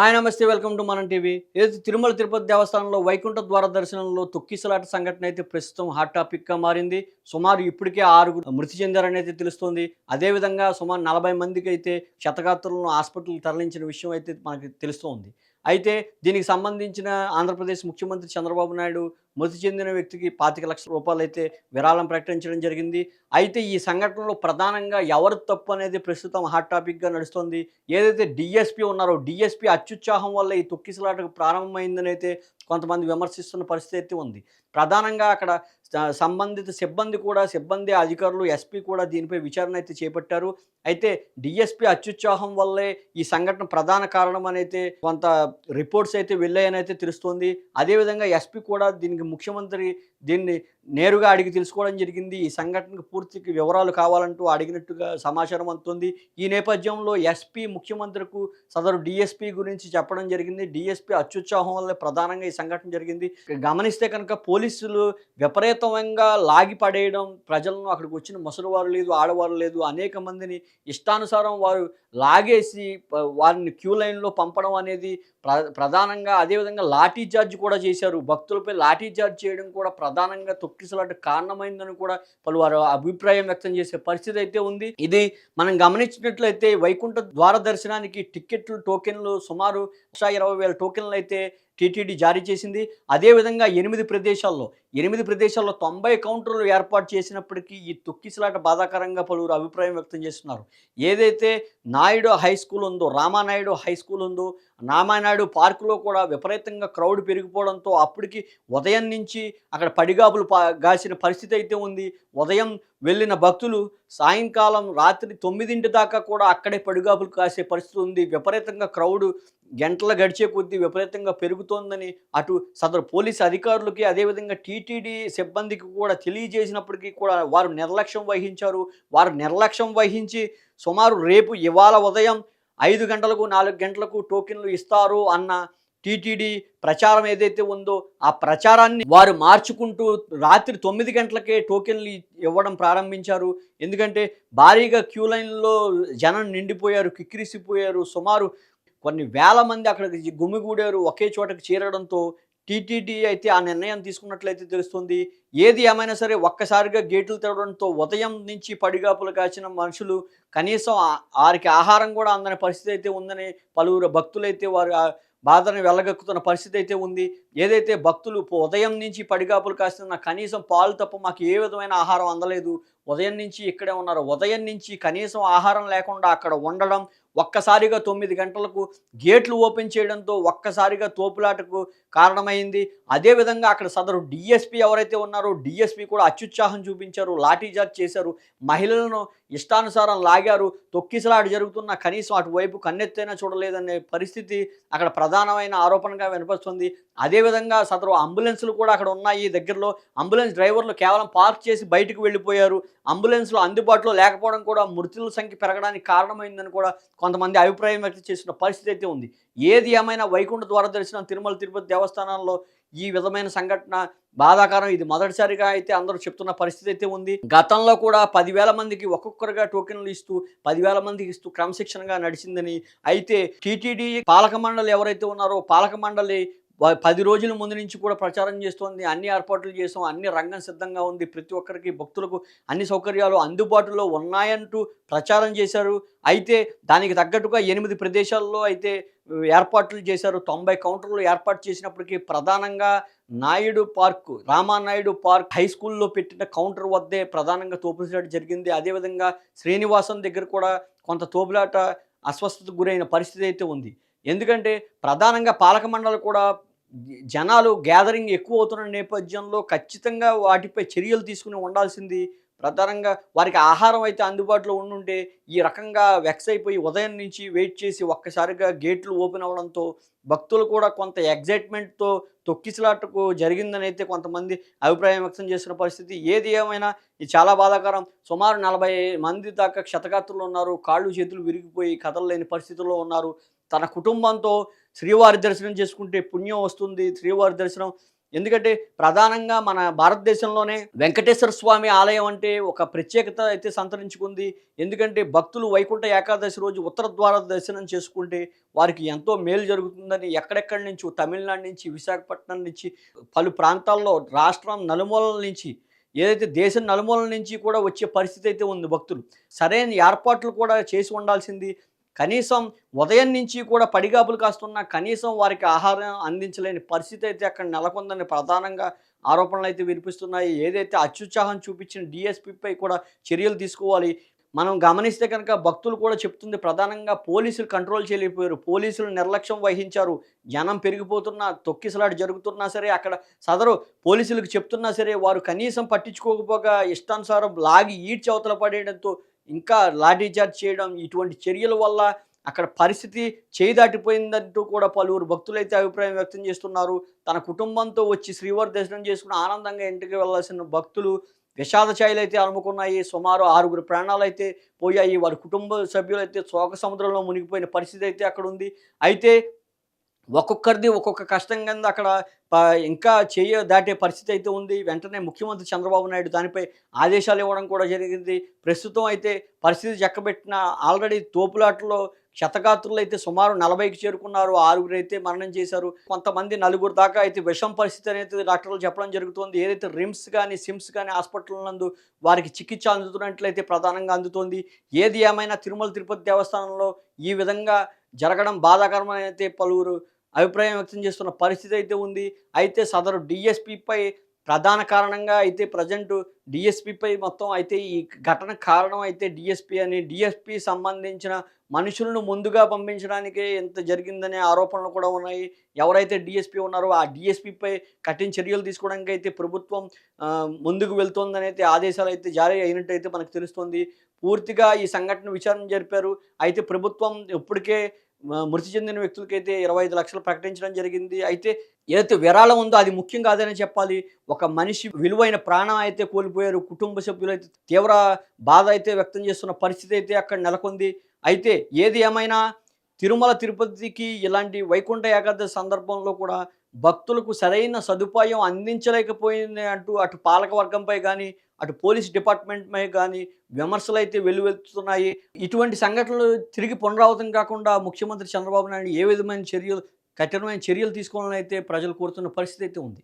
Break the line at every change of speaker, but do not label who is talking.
Hi నమస్తే welcome to మనం TV. ఏది తిరుమల తిరుపతి దేవస్థానంలో వైకుంఠ ద్వార దర్శనంలో తొక్కిసలాట సంఘటన అయితే ప్రస్తుతం హాట్ టాపిక్గా మారింది. సుమారు ఇప్పటికే ఆరుగురు మృతి చెందారని అయితే తెలుస్తోంది అదేవిధంగా సుమారు నలభై మందికి అయితే క్షతగాత్రులను హాస్పిటల్కి తరలించిన విషయం అయితే మనకి తెలుస్తోంది. అయితే దీనికి సంబంధించిన ఆంధ్రప్రదేశ్ ముఖ్యమంత్రి చంద్రబాబు నాయుడు మృతి చెందిన వ్యక్తికి పాతిక లక్షల రూపాయలు అయితే విరాళం ప్రకటించడం జరిగింది. అయితే ఈ సంఘటనలో ప్రధానంగా ఎవరు తప్పు అనేది ప్రస్తుతం హాట్ టాపిక్గా నడుస్తుంది. ఏదైతే డిఎస్పీ ఉన్నారో డిఎస్పీ అత్యుత్సాహం వల్ల ఈ తొక్కిసలాటకు ప్రారంభమైందని అయితే కొంతమంది విమర్శిస్తున్న పరిస్థితి అయితే ఉంది. ప్రధానంగా అక్కడ సంబంధిత సిబ్బంది కూడా సిబ్బంది అధికారులు ఎస్పీ కూడా దీనిపై విచారణ అయితే చేపట్టారు. అయితే డిఎస్పీ అత్యుత్సాహం వల్లే ఈ సంఘటన ప్రధాన కారణం అయితే కొంత రిపోర్ట్స్ అయితే వెళ్ళాయని అయితే తెలుస్తోంది. అదేవిధంగా ఎస్పీ కూడా దీనికి ముఖ్యమంత్రి దీన్ని నేరుగా అడిగి తెలుసుకోవడం జరిగింది. ఈ సంఘటనకు పూర్తికి వివరాలు కావాలంటూ అడిగినట్టుగా సమాచారం అందుతుంది. ఈ నేపథ్యంలో ఎస్పీ ముఖ్యమంత్రికు సదరు డిఎస్పీ గురించి చెప్పడం జరిగింది. డిఎస్పీ అత్యుత్సాహం వల్ల ప్రధానంగా ఈ సంఘటన జరిగింది. గమనిస్తే కనుక పోలీసులు విపరీతంగా లాగి పడేయడం ప్రజలను అక్కడికి వచ్చిన ముసలివారు లేదు ఆడవారు లేదు. అనేక మందిని ఇష్టానుసారం వారు లాగేసి వారిని క్యూ లైన్లో పంపడం అనేది ప్ర ప్రధానంగా అదేవిధంగా లాఠీ చార్జ్ కూడా చేశారు. భక్తులపై లాఠీ రీఛార్జ్ చేయడం కూడా ప్రధానంగా తొక్కిసలాట కారణమైందని కూడా పలువారు అభిప్రాయం వ్యక్తం చేసే పరిస్థితి అయితే ఉంది. ఇది మనం గమనించినట్లయితే వైకుంఠ ద్వార దర్శనానికి టికెట్లు టోకెన్లు సుమారు లక్ష ఇరవై వేల టోకెన్లు అయితే టీటీడీ జారీ చేసింది. అదేవిధంగా ఎనిమిది ప్రదేశాల్లో ఎనిమిది ప్రదేశాల్లో తొంభై కౌంటర్లు ఏర్పాటు చేసినప్పటికీ ఈ తొక్కిసలాట బాధాకరంగా పలువురు అభిప్రాయం వ్యక్తం చేస్తున్నారు. ఏదైతే నాయుడు హై స్కూల్ ఉందో రామానాయుడు హై స్కూల్ ఉందో రామానాయుడు పార్కులో కూడా విపరీతంగా క్రౌడ్ పెరిగిపోవడంతో అప్పటికి ఉదయం నుంచి అక్కడ పడిగాపులు పా గాసిన పరిస్థితి అయితే ఉంది. ఉదయం వెళ్ళిన భక్తులు సాయంకాలం రాత్రి తొమ్మిదింటి దాకా కూడా అక్కడే పడిగాపులు కాసే పరిస్థితి ఉంది. విపరీతంగా క్రౌడ్ గంటలు గడిచే కొద్దీ విపరీతంగా పెరుగుతోందని అటు సదరు పోలీస్ అధికారులకి అదేవిధంగా టీటీడీ సిబ్బందికి కూడా తెలియజేసినప్పటికీ కూడా వారు నిర్లక్ష్యం వహించారు. వారు నిర్లక్ష్యం వహించి సుమారు రేపు ఇవాళ ఉదయం ఐదు గంటలకు నాలుగు గంటలకు టోకెన్లు ఇస్తారు అన్న టీటీడీ ప్రచారం ఏదైతే ఉందో ఆ ప్రచారాన్ని వారు మార్చుకుంటూ రాత్రి తొమ్మిది గంటలకే టోకెన్లు ఇవ్వడం ప్రారంభించారు. ఎందుకంటే భారీగా క్యూ లైన్లో జనం నిండిపోయారు కిక్కిరిసిపోయారు. సుమారు కొన్ని వేల మంది అక్కడికి గుమిగూడారు ఒకే చోటకి చేరడంతో టీటీడీ అయితే ఆ నిర్ణయం తీసుకున్నట్లయితే తెలుస్తుంది. ఏది ఏమైనా సరే ఒక్కసారిగా గేట్లు తెరవడంతో ఉదయం నుంచి పడిగాపులు కాచిన మనుషులు కనీసం వారికి ఆహారం కూడా అందని పరిస్థితి అయితే ఉందని పలువురు భక్తులైతే వారు బాధను వెళ్ళగక్కుతున్న పరిస్థితి అయితే ఉంది. ఏదైతే భక్తులు ఉదయం నుంచి పడిగాపులు కాస్తున్న కనీసం పాలు తప్ప మాకు ఏ విధమైన ఆహారం అందలేదు ఉదయం నుంచి ఇక్కడే ఉన్నారు. ఉదయం నుంచి కనీసం ఆహారం లేకుండా అక్కడ ఉండడం ఒక్కసారిగా తొమ్మిది గంటలకు గేట్లు ఓపెన్ చేయడంతో ఒక్కసారిగా తోపులాటకు కారణమైంది. అదేవిధంగా అక్కడ సదరు డిఎస్పీ ఎవరైతే ఉన్నారో డిఎస్పీ కూడా అత్యుత్సాహం చూపించారు లాఠీచార్జ్ చేశారు మహిళలను ఇష్టానుసారం లాగారు తొక్కిసలాట జరుగుతున్న కనీసం అటువైపు కన్నెత్తైనా చూడలేదనే పరిస్థితి అక్కడ ప్రధానమైన ఆరోపణగా వినిపిస్తుంది అదేవిధంగా సదరు అంబులెన్సులు కూడా అక్కడ ఉన్నాయి దగ్గరలో. అంబులెన్స్ డ్రైవర్లు కేవలం పార్క్ చేసి బయటకు వెళ్ళిపోయారు. అంబులెన్స్లు అందుబాటులో లేకపోవడం కూడా మృతుల సంఖ్య పెరగడానికి కారణమైందని కూడా కొంతమంది అభిప్రాయం వ్యక్తం చేసిన పరిస్థితి అయితే ఉంది. ఏది ఏమైనా వైకుంఠ ద్వార దర్శనం తిరుమల తిరుపతి దేవస్థానాల్లో ఈ విధమైన సంఘటన బాధాకరం. ఇది మొదటిసారిగా అయితే అందరూ చెప్తున్న పరిస్థితి అయితే ఉంది. గతంలో కూడా పదివేల మందికి ఒక్కొక్కరుగా టోకెన్లు ఇస్తూ పదివేల మందికి ఇస్తూ క్రమశిక్షణగా నడిచిందని అయితే టీటీడీ పాలక మండలి ఎవరైతే ఉన్నారో పాలక మండలి పది రోజుల ముందు నుంచి కూడా ప్రచారం చేస్తోంది. అన్ని ఏర్పాట్లు చేసాం. అన్ని రంగం సిద్ధంగా ఉంది. ప్రతి ఒక్కరికి భక్తులకు అన్ని సౌకర్యాలు అందుబాటులో ఉన్నాయంటూ ప్రచారం చేశారు. అయితే దానికి తగ్గట్టుగా ఎనిమిది ప్రదేశాల్లో అయితే ఏర్పాట్లు చేశారు. తొంభై కౌంటర్లు ఏర్పాటు చేసినప్పటికీ ప్రధానంగా Naidu park Ramanaidu park high స్కూల్లో పెట్టిన కౌంటర్ వద్దే ప్రధానంగా తోపులాట జరిగింది. అదేవిధంగా శ్రీనివాసం దగ్గర కూడా కొంత తోపులాట అస్వస్థతకు గురైన పరిస్థితి అయితే ఉంది. ఎందుకంటే ప్రధానంగా పాలక మండలి కూడా జనాలు గ్యాదరింగ్ ఎక్కువ అవుతున్న నేపథ్యంలో ఖచ్చితంగా వాటిపై చర్యలు తీసుకుని ఉండాల్సింది ప్రధానంగా వారికి ఆహారం అయితే అందుబాటులో ఉండుంటే ఈ రకంగా వెక్స్ అయిపోయి ఉదయం నుంచి వెయిట్ చేసి ఒక్కసారిగా గేట్లు ఓపెన్ అవ్వడంతో భక్తులు కూడా కొంత ఎగ్జైట్మెంట్తో తొక్కిసలాటకు జరిగిందని అయితే కొంతమంది అభిప్రాయం వ్యక్తం చేసిన పరిస్థితి. ఏది ఏమైనా ఇది చాలా బాధాకరం. సుమారు నలభై మంది దాకా క్షతగాత్రులు ఉన్నారు. కాళ్ళు చేతులు విరిగిపోయి కదలలేని పరిస్థితుల్లో ఉన్నారు. తన కుటుంబంతో శ్రీవారి దర్శనం చేసుకుంటే పుణ్యం వస్తుంది శ్రీవారి దర్శనం. ఎందుకంటే ప్రధానంగా మన భారతదేశంలోనే వెంకటేశ్వర స్వామి ఆలయం అంటే ఒక ప్రత్యేకత అయితే సంతరించుకుంది. ఎందుకంటే భక్తులు వైకుంఠ ఏకాదశి రోజు ఉత్తర ద్వార దర్శనం చేసుకుంటే వారికి ఎంతో మేలు జరుగుతుందని ఎక్కడెక్కడి నుంచి తమిళనాడు నుంచి విశాఖపట్నం నుంచి పలు ప్రాంతాల్లో రాష్ట్రం నలుమూలల నుంచి ఏదైతే దేశం నలుమూలల నుంచి కూడా వచ్చే పరిస్థితి అయితే ఉంది భక్తులు. సరైన ఏర్పాట్లు కూడా చేసి ఉండాల్సింది. కనీసం ఉదయం నుంచి కూడా పడిగాపులు కాస్తున్నా కనీసం వారికి ఆహారం అందించలేని పరిస్థితి అయితే అక్కడ నెలకొందని ప్రధానంగా ఆరోపణలు అయితే వినిపిస్తున్నాయి. ఏదైతే అత్యుత్సాహం చూపించిన డిఎస్పీపై కూడా చర్యలు తీసుకోవాలి. మనం గమనిస్తే కనుక భక్తులు కూడా చెప్తుంది ప్రధానంగా పోలీసులు కంట్రోల్ చేయలేకపోయారు. పోలీసులు నిర్లక్ష్యం వహించారు. జనం పెరిగిపోతున్నా తొక్కిసలాట జరుగుతున్నా సరే అక్కడ సదరు పోలీసులకు చెప్తున్నా సరే వారు కనీసం పట్టించుకోకపోగా ఇష్టానుసారం లాగి ఈడ్చి అవతల పడేయడంతో ఇంకా లాఠీ చార్జ్ చేయడం ఇటువంటి చర్యల వల్ల అక్కడ పరిస్థితి చేయి దాటిపోయిందంటూ కూడా పలువురు భక్తులైతే అభిప్రాయం వ్యక్తం చేస్తున్నారు. తన కుటుంబంతో వచ్చి శ్రీవారి దర్శనం చేసుకుని ఆనందంగా ఇంటికి వెళ్ళాల్సిన భక్తులు విషాద ఛాయలు అయితే అలుముకున్నాయి. సుమారు ఆరుగురు ప్రాణాలు అయితే పోయాయి. వారి కుటుంబ సభ్యులు అయితే శోక సముద్రంలో మునిగిపోయిన పరిస్థితి అయితే అక్కడ ఉంది అయితే ఒక్కొక్కరిది ఒక్కొక్క కష్టం కింద అక్కడ ఇంకా చేయ దాటే పరిస్థితి అయితే ఉంది. వెంటనే ముఖ్యమంత్రి చంద్రబాబు నాయుడు దానిపై ఆదేశాలు ఇవ్వడం కూడా జరిగింది. ప్రస్తుతం అయితే పరిస్థితి చక్కబెట్టిన ఆల్రెడీ తోపులాటలో క్షతగాత్రులు అయితే సుమారు నలభైకి చేరుకున్నారు. ఆరుగురు అయితే మరణం చేశారు. కొంతమంది నలుగురు దాకా అయితే విషం పరిస్థితి అనేది డాక్టర్లు చెప్పడం జరుగుతుంది. ఏదైతే రిమ్స్ కానీ సిమ్స్ కానీ హాస్పిటల్ నందు వారికి చికిత్స అందుతున్నట్లయితే ప్రధానంగా అందుతోంది. ఏది ఏమైనా తిరుమల తిరుపతి దేవస్థానంలో ఈ విధంగా జరగడం బాధాకరమైతే అయితే పలువురు అభిప్రాయం వ్యక్తం చేస్తున్న పరిస్థితి అయితే ఉంది. అయితే సదరు డిఎస్పిపై ప్రధాన కారణంగా అయితే ప్రజెంట్ డిఎస్పిపై మొత్తం అయితే ఈ ఘటన కారణం అయితే డిఎస్పి అని డిఎస్పి సంబంధించిన మనుషులను ముందుగా పంపించడానికే ఇంత జరిగిందనే ఆరోపణలు కూడా ఉన్నాయి. ఎవరైతే డిఎస్పి ఉన్నారో ఆ డిఎస్పిపై కఠిన చర్యలు తీసుకోవడానికి అయితే ప్రభుత్వం ముందుకు వెళ్తోందని అయితే ఆదేశాలు అయితే జారీ అయినట్టు అయితే మనకు తెలుస్తుంది. పూర్తిగా ఈ సంఘటన విచారణ జరిపారు. అయితే ప్రభుత్వం ఇప్పటికే మృతి చెందిన వ్యక్తులకైతే ఇరవై ఐదు లక్షలు ప్రకటించడం జరిగింది. అయితే ఏదైతే విరాళం ఉందో అది ముఖ్యం కాదని చెప్పాలి. ఒక మనిషి విలువైన ప్రాణం అయితే కోల్పోయారు. కుటుంబ సభ్యులు అయితే తీవ్ర బాధ అయితే వ్యక్తం చేస్తున్న పరిస్థితి అయితే అక్కడ నెలకొంది. అయితే ఏది ఏమైనా తిరుమల తిరుపతికి ఇలాంటి వైకుంఠ ఏకాదశి సందర్భంలో కూడా భక్తులకు సరైన సదుపాయం అందించలేకపోయింది అంటూ అటు పాలకవర్గంపై కానీ అటు పోలీస్ డిపార్ట్మెంట్పై కానీ విమర్శలు అయితే వెలువెత్తుతున్నాయి ఇటువంటి సంఘటనలు తిరిగి పునరావృతం కాకుండా ముఖ్యమంత్రి చంద్రబాబు నాయుడు ఏ విధమైన చర్యలు కఠినమైన చర్యలు తీసుకోవాలని అయితే ప్రజలు కోరుతున్న పరిస్థితి అయితే ఉంది.